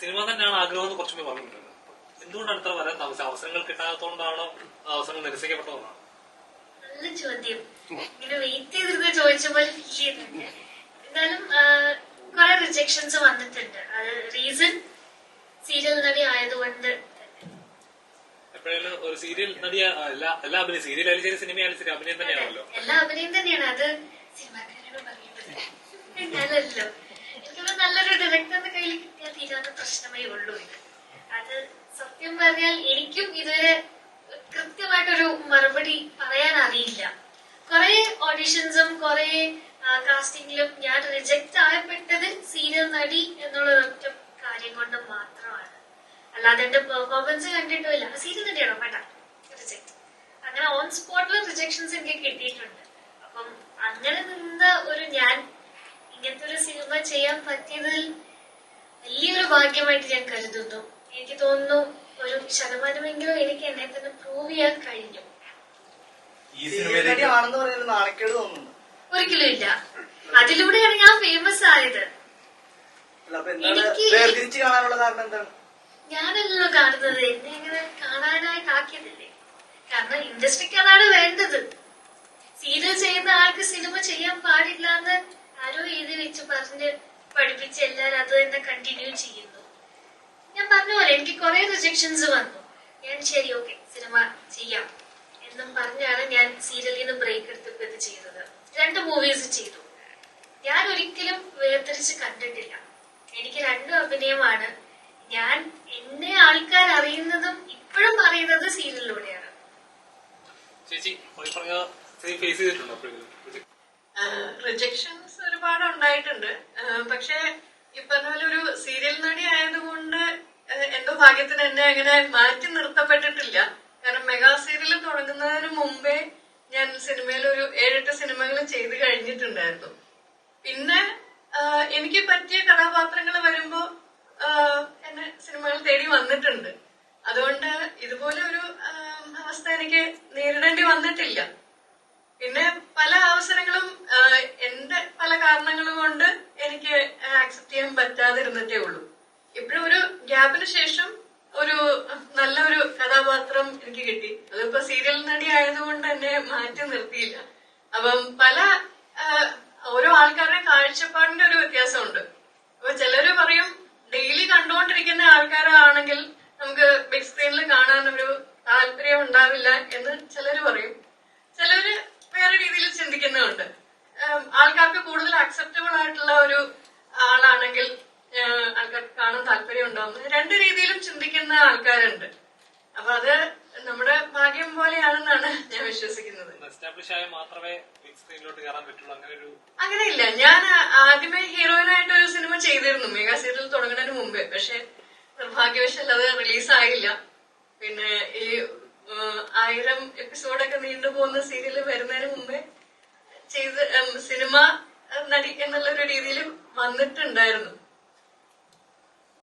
Cinema തന്നെയാണ് ആഗ്രഹം എന്ന് കുറച്ചുകൂടി പറഞ്ഞിട്ടുണ്ട്. എന്തുകൊണ്ടാണ് ഇത്ര വരാൻ താമസം? അവസരങ്ങൾ കിട്ടാത്തതുകൊണ്ടാണോ? അവസരങ്ങൾ നിരസിക്കപ്പെട്ടതുകൊണ്ടാണോ? നല്ല ചോദ്യം. ഇങ്ങനെ വെയിറ്റ് ചെയ്തിരുന്ന് ചോദിച്ച പോലെ ഫീൽ ചെയ്യുന്നുണ്ട് എന്നാലും കുറെ റിജക്ഷൻസ് വന്നിട്ടുണ്ട്. അത് റീസൺ സീരിയൽ നടി ആയതുകൊണ്ട് എപ്പോഴെങ്കിലും ഒരു സീരിയൽ നടിയ എല്ലാ എല്ലാ അഭിനയം സീരിയൽ ആയാലും ശരി സിനിമ ആയാലും ശരി അഭിനയം തന്നെയാണല്ലോ. എല്ലാ അഭിനയം തന്നെയാണ്. അത് സിനിമാക്കാരോട് പറയുന്നത്. ഞാനല്ലോ കയ്യിൽ കിട്ടിയാൽ തീരാത്ത പ്രശ്നമേ ഉള്ളൂ ഇത്. അത് സത്യം പറഞ്ഞാൽ എനിക്കും ഇതുവരെ കൃത്യമായിട്ടൊരു മറുപടി പറയാൻ അറിയില്ല. കുറെ ഓഡിഷൻസും കുറെ കാസ്റ്റിംഗിലും ഞാൻ റിജക്ട് ആയപ്പെട്ടത് സീരിയൽ നടി എന്നുള്ള ഒറ്റ കാര്യം കൊണ്ട് മാത്രമാണ്. അല്ലാതെ എന്റെ പെർഫോമൻസ് കണ്ടിട്ടില്ല. സീരിയൽ നടിയാണോ? വേണ്ട. റിജക്ട് അങ്ങനെ ഓൺ സ്പോട്ടിൽ റിജക്ഷൻസ് എനിക്ക് കിട്ടിയിട്ടുണ്ട്. അപ്പം അങ്ങനെ നിന്ന ഒരു ഞാൻ ഇങ്ങനത്തെ ഒരു സിനിമ ചെയ്യാൻ പറ്റിയതിൽ ഭാഗ്യമായിട്ട് ഞാൻ കരുതുന്നു. എനിക്ക് തോന്നുന്നു ഒരു ശതമാനമെങ്കിലും എനിക്ക് എന്നെ തന്നെ പ്രൂവ് ചെയ്യാൻ കഴിഞ്ഞു. ഒരിക്കലും ഇല്ല അതിലൂടെയാണ് ഞാൻ ഫേമസ് ആയത്. ഞാനല്ലോ എന്താണ് എനിക്ക് വേർതിരിച്ച് കാണാനുള്ള കാരണം എന്താണ്? ഞാനല്ലല്ലോ കാണുന്നത്. എന്നെ അങ്ങനെ കാണാനായിട്ട് ആക്കിയതല്ലേ? കാരണം ഇൻഡസ്ട്രിക്ക് അതാണ് വേണ്ടത്. സീരിയൽ ചെയ്യുന്ന ആൾക്ക് സിനിമ ചെയ്യാൻ പാടില്ല എന്ന് ആരോ എഴുതി വെച്ച് പറഞ്ഞ് പഠിപ്പിച്ച് എല്ലാരും അത് തന്നെ കണ്ടിന്യൂ ചെയ്യുന്നു. ഞാൻ പറഞ്ഞ പോലെ എനിക്ക് കുറെ റിജക്ഷൻസ് വന്നു. ഞാൻ ശരി ഓക്കെ സിനിമ ചെയ്യാം എന്നും പറഞ്ഞാണ് ഞാൻ സീരിയലിൽ നിന്ന് ബ്രേക്ക് എടുത്തപ്പോ ഇത് ചെയ്തത്. രണ്ട് മൂവീസ് ചെയ്തു. ഞാൻ ഒരിക്കലും വേർതിരിച്ച് കണ്ടിട്ടില്ല. എനിക്ക് രണ്ടും അഭിനയമാണ്. ഞാൻ എന്നെ ആൾക്കാർ അറിയുന്നതും ഇപ്പോഴും അറിയുന്നത് സീരിയലിലൂടെയാണ് ചേച്ചി ഫേസ് റിജക്ഷൻസ് ഒരുപാട് ഉണ്ടായിട്ടുണ്ട്. പക്ഷെ പക്ഷേ ഈ പറഞ്ഞ പോലെ ഒരു സീരിയൽ നടി ആയതുകൊണ്ട് ആഹ് എന്തോ ഭാഗ്യത്തിന് എന്നെ അങ്ങനെ മാറ്റി നിർത്തപ്പെട്ടിട്ടില്ല. കാരണം മെഗാ സീരിയൽ തുടങ്ങുന്നതിന് മുമ്പേ ഞാൻ സിനിമയിൽ ഒരു ഏഴെട്ട് സിനിമകൾ ചെയ്ത് കഴിഞ്ഞിട്ടുണ്ടായിരുന്നു. പിന്നെ എനിക്ക് പറ്റിയ കഥാപാത്രങ്ങൾ വരുമ്പോ ആഹ് എന്നെ സിനിമകൾ തേടി വന്നിട്ടുണ്ട്. അതുകൊണ്ട് ഇതുപോലെ ഒരു അവസ്ഥ എനിക്ക് നേരിടേണ്ടി വന്നിട്ടില്ല. പിന്നെ പല അവസരങ്ങളും എന്റെ പല കാരണങ്ങൾ കൊണ്ട് എനിക്ക് ആക്സെപ്റ്റ് ചെയ്യാൻ പറ്റാതിരുന്നിട്ടേ ഉള്ളൂ. ഇപ്പോഴും ഒരു ഗ്യാപ്പിന് ശേഷം ഒരു നല്ലൊരു കഥാപാത്രം എനിക്ക് കിട്ടി. അതിപ്പോ സീരിയൽ നടി ആയതുകൊണ്ട് തന്നെ മാറ്റി നിർത്തിയില്ല. അപ്പം പല ഓരോ ആൾക്കാരുടെ കാഴ്ചപ്പാടിന്റെ ഒരു വ്യത്യാസമുണ്ട്. അപ്പൊ ചിലര് പറയും ഡെയിലി കണ്ടുകൊണ്ടിരിക്കുന്ന ആൾക്കാരാണെങ്കിൽ നമുക്ക് ബിഗ് സ്ക്രീനിൽ കാണാൻ ഒരു താല്പര്യം ഉണ്ടാവില്ല എന്ന് ചിലര് പറയും. ചിലര് വേറെ രീതിയിൽ ചിന്തിക്കുന്നുണ്ട് ആൾക്കാർക്ക് കൂടുതൽ അക്സെപ്റ്റബിൾ ആയിട്ടുള്ള ഒരു ആളാണെങ്കിൽ ഉം, ആൾക്കാർക്ക് കാണാൻ താല്പര്യം ഉണ്ടാവുന്നത് രണ്ട് രീതിയിലും ചിന്തിക്കുന്ന ആൾക്കാരുണ്ട്. അപ്പൊ അത് നമ്മുടെ ഭാഗ്യം പോലെയാണെന്നാണ് ഞാൻ വിശ്വസിക്കുന്നത്. അങ്ങനെയില്ല. ഞാൻ ആദ്യമേ ഹീറോയിനായിട്ട് ഒരു സിനിമ ചെയ്തിരുന്നു. മെഗാ സീരിയൽ തുടങ്ങുന്നതിന് മുമ്പേ. പക്ഷെ നിർഭാഗ്യവശാൽ അത് റിലീസായില്ല പിന്നെ ഈ ആയിരം എപ്പിസോഡൊക്കെ നീണ്ടു പോകുന്ന സീരിയൽ വരുന്നതിന് മുമ്പേ ചെയ്ത് സിനിമ നടി എന്നുള്ള ഒരു രീതിയിൽ വന്നിട്ടുണ്ടായിരുന്നു.